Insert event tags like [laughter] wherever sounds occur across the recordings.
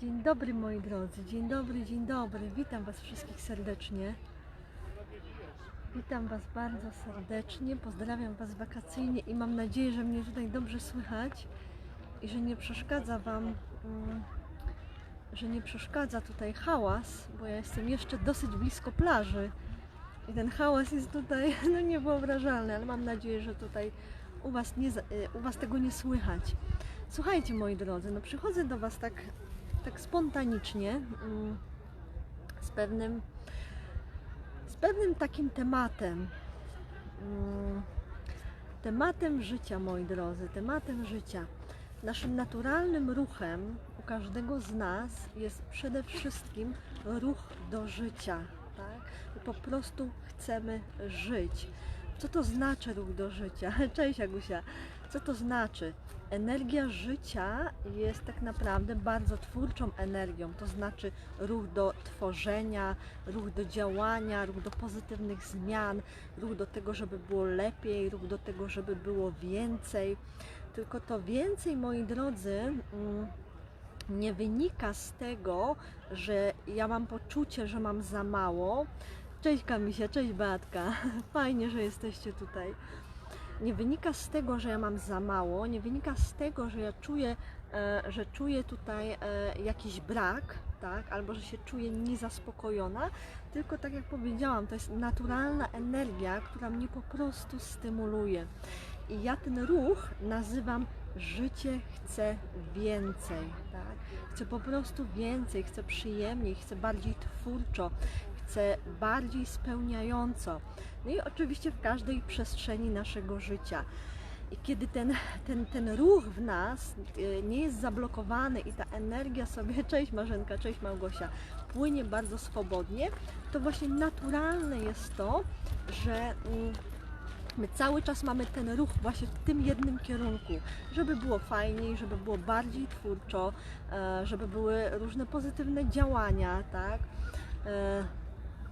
Dzień dobry moi drodzy, dzień dobry, dzień dobry. Witam Was wszystkich serdecznie. Witam Was bardzo serdecznie, pozdrawiam Was wakacyjnie i mam nadzieję, że mnie tutaj dobrze słychać i że nie przeszkadza Wam, mm, że nie przeszkadza tutaj hałas, bo ja jestem jeszcze dosyć blisko plaży i ten hałas jest tutaj [laughs] no, niewyobrażalny, ale mam nadzieję, że tutaj u Was, nie, y, u was tego nie słychać. Słuchajcie moi drodzy, no przychodzę do Was tak, tak spontanicznie mm, z pewnym, z pewnym takim tematem. Mm, Tematem życia, moi drodzy, tematem życia. Naszym naturalnym ruchem u każdego z nas jest przede wszystkim ruch do życia. Tak? Po prostu chcemy żyć. Co to znaczy ruch do życia? [laughs] Cześć Agusia. Co to znaczy? Energia życia jest tak naprawdę bardzo twórczą energią, to znaczy ruch do tworzenia, ruch do działania, ruch do pozytywnych zmian, ruch do tego, żeby było lepiej, ruch do tego, żeby było więcej. Tylko to więcej, moi drodzy, mm, nie wynika z tego, że ja mam poczucie, że mam za mało. Cześć Kamisia, cześć Beatka. [laughs] Fajnie, że jesteście tutaj nie wynika z tego, że ja mam za mało, nie wynika z tego, że ja czuję, e, że czuję tutaj e, jakiś brak, tak, albo że się czuję niezaspokojona, tylko tak jak powiedziałam, to jest naturalna energia, która mnie po prostu stymuluje. I ja ten ruch nazywam życie chce więcej, tak? Chcę po prostu więcej, chcę przyjemniej, chcę bardziej twórczo, chcę bardziej spełniająco. No i oczywiście w każdej przestrzeni naszego życia. I kiedy ten, ten, ten ruch w nas e, nie jest zablokowany i ta energia sobie, [laughs] cześć Marzenka, cześć Małgosia, płynie bardzo swobodnie, to właśnie naturalne jest to, że mm, my cały czas mamy ten ruch właśnie w tym jednym kierunku, żeby było fajniej, żeby było bardziej twórczo, e, żeby były różne pozytywne działania, tak?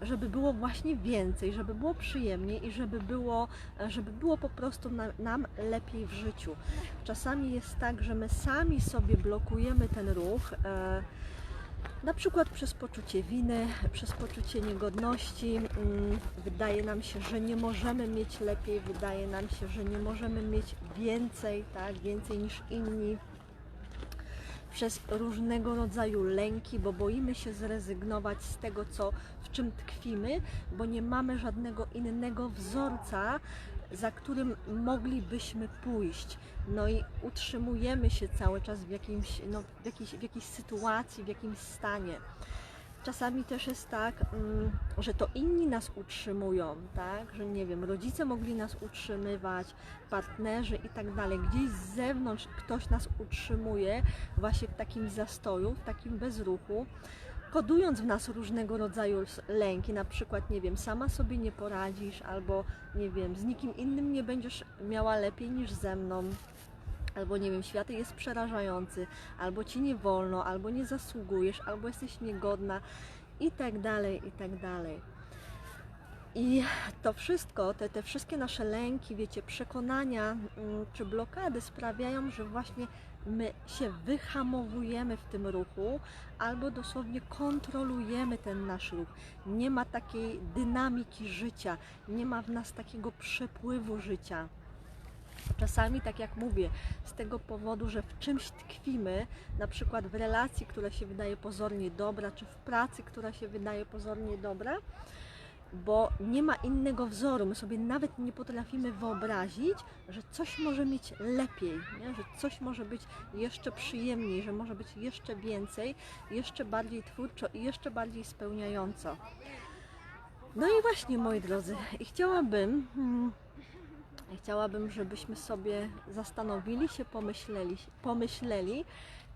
E, żeby było właśnie więcej, żeby było przyjemniej i żeby było, żeby było po prostu na, nam lepiej w życiu. Czasami jest tak, że my sami sobie blokujemy ten ruch. E, na przykład przez poczucie winy, przez poczucie niegodności. Mm, Wydaje nam się, że nie możemy mieć lepiej, wydaje nam się, że nie możemy mieć więcej, tak, więcej niż inni przez różnego rodzaju lęki, bo boimy się zrezygnować z tego, co, czym tkwimy, bo nie mamy żadnego innego wzorca, za którym moglibyśmy pójść. No i utrzymujemy się cały czas w, jakimś, no, w, jakiejś, w jakiejś sytuacji, w jakimś stanie. Czasami też jest tak, mm, że to inni nas utrzymują, tak? Że nie wiem, rodzice mogli nas utrzymywać, partnerzy i tak dalej. Gdzieś z zewnątrz ktoś nas utrzymuje właśnie w takim zastoju, w takim bezruchu, kodując w nas różnego rodzaju lęki, na przykład, nie wiem, sama sobie nie poradzisz, albo nie wiem, z nikim innym nie będziesz miała lepiej niż ze mną. Albo nie wiem, świat jest przerażający, albo ci nie wolno, albo nie zasługujesz, albo jesteś niegodna i tak dalej, i tak dalej. I to wszystko, te, te wszystkie nasze lęki, wiecie, przekonania mm, czy blokady sprawiają, że właśnie my się wyhamowujemy w tym ruchu albo dosłownie kontrolujemy ten nasz ruch. Nie ma takiej dynamiki życia, nie ma w nas takiego przepływu życia. Czasami, tak jak mówię, z tego powodu, że w czymś tkwimy, na przykład w relacji, która się wydaje pozornie dobra, czy w pracy, która się wydaje pozornie dobra, bo nie ma innego wzoru. My sobie nawet nie potrafimy wyobrazić, że coś może mieć lepiej, nie? że coś może być jeszcze przyjemniej, że może być jeszcze więcej, jeszcze bardziej twórczo i jeszcze bardziej spełniająco. No i właśnie, moi drodzy, i chciałabym. Hmm, Chciałabym, żebyśmy sobie zastanowili się, pomyśleli, pomyśleli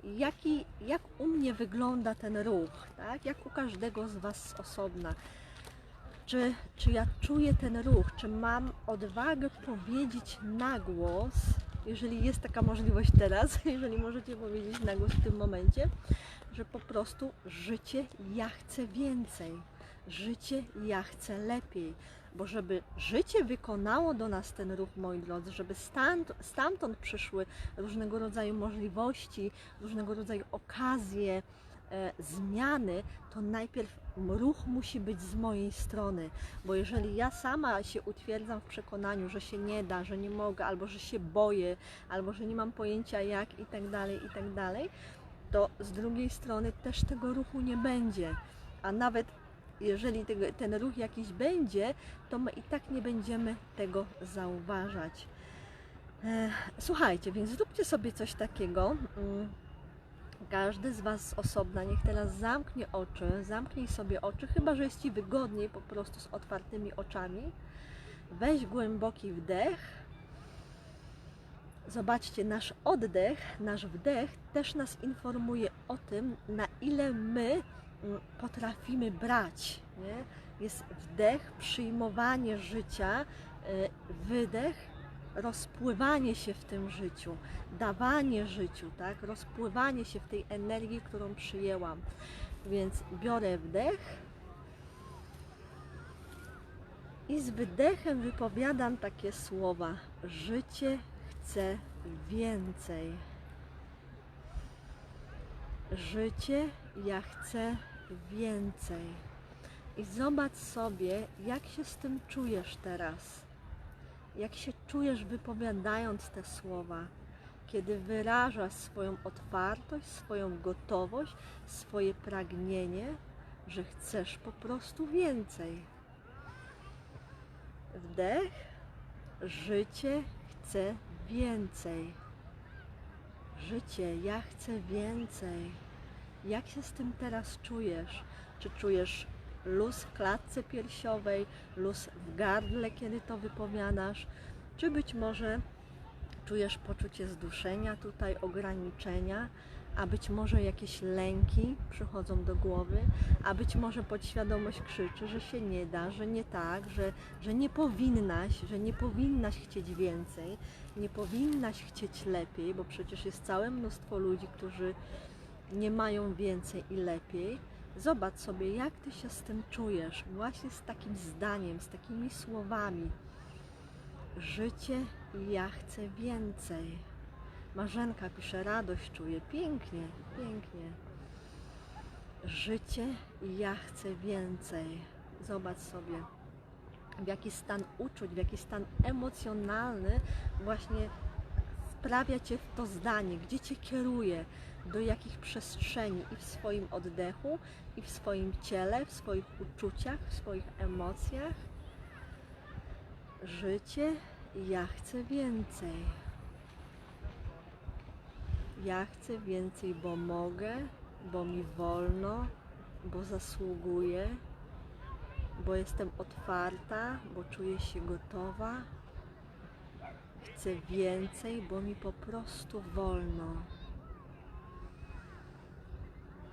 jaki, jak u mnie wygląda ten ruch, tak? jak u każdego z Was osobna. Czy, czy ja czuję ten ruch, czy mam odwagę powiedzieć na głos, jeżeli jest taka możliwość teraz, [laughs] jeżeli możecie powiedzieć na głos w tym momencie, że po prostu życie ja chcę więcej, życie ja chcę lepiej, bo żeby życie wykonało do nas ten ruch, moi drodzy, żeby stamtąd, przyszły różnego rodzaju możliwości, różnego rodzaju okazje, zmiany, to najpierw ruch musi być z mojej strony, bo jeżeli ja sama się utwierdzam w przekonaniu, że się nie da, że nie mogę, albo że się boję, albo że nie mam pojęcia jak i tak dalej, i tak dalej, to z drugiej strony też tego ruchu nie będzie. A nawet jeżeli ten ruch jakiś będzie, to my i tak nie będziemy tego zauważać. E, Słuchajcie, więc zróbcie sobie coś takiego. Każdy z Was z osobna niech teraz zamknie oczy, zamknij sobie oczy, chyba że jest Ci wygodniej po prostu z otwartymi oczami. Weź głęboki wdech. Zobaczcie, nasz oddech, nasz wdech też nas informuje o tym, na ile my mm, potrafimy brać. Nie? Jest wdech, przyjmowanie życia, y, wydech, rozpływanie się w tym życiu, dawanie życiu, tak? rozpływanie się w tej energii, którą przyjęłam. Więc biorę wdech i z wydechem wypowiadam takie słowa: Życie chce więcej. Życie, ja chcę więcej. I zobacz sobie, jak się z tym czujesz teraz. Jak się czujesz wypowiadając te słowa, kiedy wyrażasz swoją otwartość, swoją gotowość, swoje pragnienie, że chcesz po prostu więcej. Wdech, życie chce więcej. Życie, ja chcę więcej. Jak się z tym teraz czujesz? Czy czujesz luz w klatce piersiowej, luz w gardle, kiedy to wypowiadasz? Czy być może czujesz poczucie zduszenia tutaj, ograniczenia? A być może jakieś lęki przychodzą do głowy, a być może podświadomość krzyczy, że się nie da, że nie tak, że, że nie powinnaś, że nie powinnaś chcieć więcej, nie powinnaś chcieć lepiej, bo przecież jest całe mnóstwo ludzi, którzy nie mają więcej i lepiej. Zobacz sobie, jak ty się z tym czujesz, właśnie z takim zdaniem, z takimi słowami. Życie i ja chcę więcej. Marzenka pisze, radość czuję. Pięknie, pięknie. Życie i ja chcę więcej. Zobacz sobie, w jaki stan uczuć, w jaki stan emocjonalny właśnie wprawia Cię to zdanie, gdzie Cię kieruje, do jakich przestrzeni i w swoim oddechu, i w swoim ciele, w swoich uczuciach, w swoich emocjach. Życie ja chcę więcej. Ja chcę więcej, bo mogę, bo mi wolno, bo zasługuję, bo jestem otwarta, bo czuję się gotowa. Chcę więcej, bo mi po prostu wolno.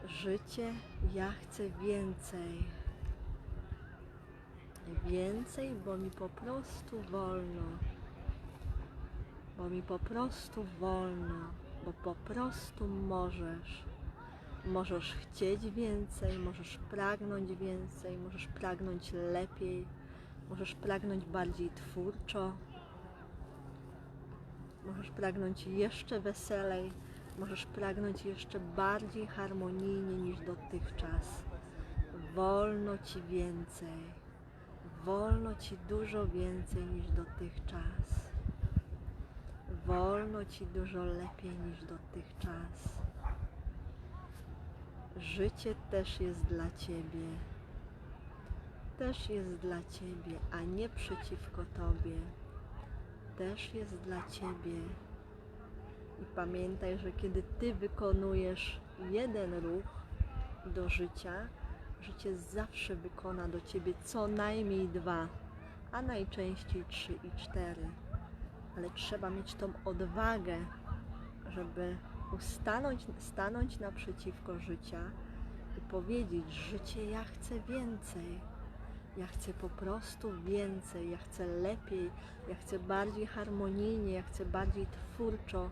Życie, ja chcę więcej. Więcej, bo mi po prostu wolno. Bo mi po prostu wolno, bo po prostu możesz. Możesz chcieć więcej, możesz pragnąć więcej, możesz pragnąć lepiej, możesz pragnąć bardziej twórczo, możesz pragnąć jeszcze weselej, możesz pragnąć jeszcze bardziej harmonijnie niż dotychczas. Wolno ci więcej, wolno ci dużo więcej niż dotychczas. Wolno ci dużo lepiej niż dotychczas. Życie też jest dla ciebie. Też jest dla ciebie, a nie przeciwko tobie. Też jest dla ciebie. I pamiętaj, że kiedy ty wykonujesz jeden ruch do życia, życie zawsze wykona do ciebie co najmniej dwa, a najczęściej trzy i cztery. Ale trzeba mieć tą odwagę, żeby ustanąć, stanąć naprzeciwko życia i powiedzieć: Życie, ja chcę więcej. Ja chcę po prostu więcej, ja chcę lepiej, ja chcę bardziej harmonijnie, ja chcę bardziej twórczo,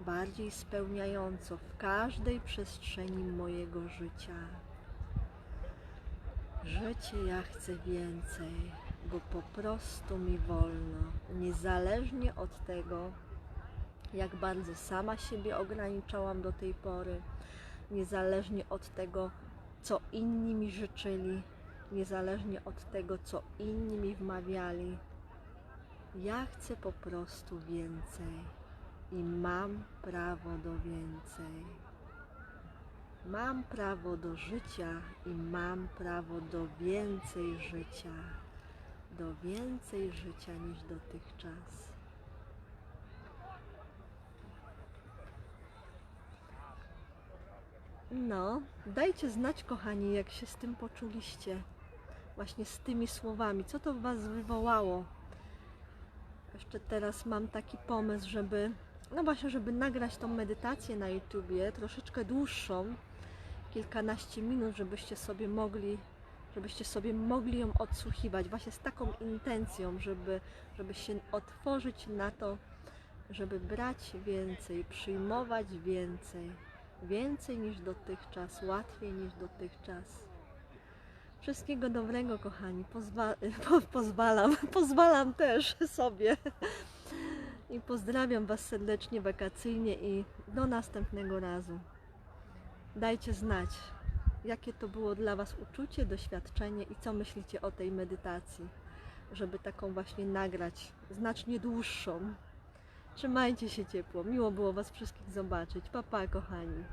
bardziej spełniająco w każdej przestrzeni mojego życia. Życie ja chcę więcej, bo po prostu mi wolno, niezależnie od tego, jak bardzo sama siebie ograniczałam do tej pory, niezależnie od tego, co inni mi życzyli, niezależnie od tego, co inni mi wmawiali. Ja chcę po prostu więcej i mam prawo do więcej. Mam prawo do życia i mam prawo do więcej życia, do więcej życia niż dotychczas. No, dajcie znać, kochani, jak się z tym poczuliście. Właśnie z tymi słowami. Co to w Was wywołało? Jeszcze teraz mam taki pomysł, żeby, no właśnie, żeby nagrać tą medytację na YouTubie, troszeczkę dłuższą, kilkanaście minut, żebyście sobie mogli, żebyście sobie mogli ją odsłuchiwać, właśnie z taką intencją, żeby, żeby się otworzyć na to, żeby brać więcej, przyjmować więcej, więcej niż dotychczas, łatwiej niż dotychczas. Wszystkiego dobrego, kochani. Pozwa- [laughs] po, pozwalam, [laughs] pozwalam też sobie. I pozdrawiam Was serdecznie, wakacyjnie i do następnego razu. Dajcie znać, jakie to było dla Was uczucie, doświadczenie i co myślicie o tej medytacji, żeby taką właśnie nagrać, znacznie dłuższą. Trzymajcie się ciepło. Miło było Was wszystkich zobaczyć. Pa, pa, kochani.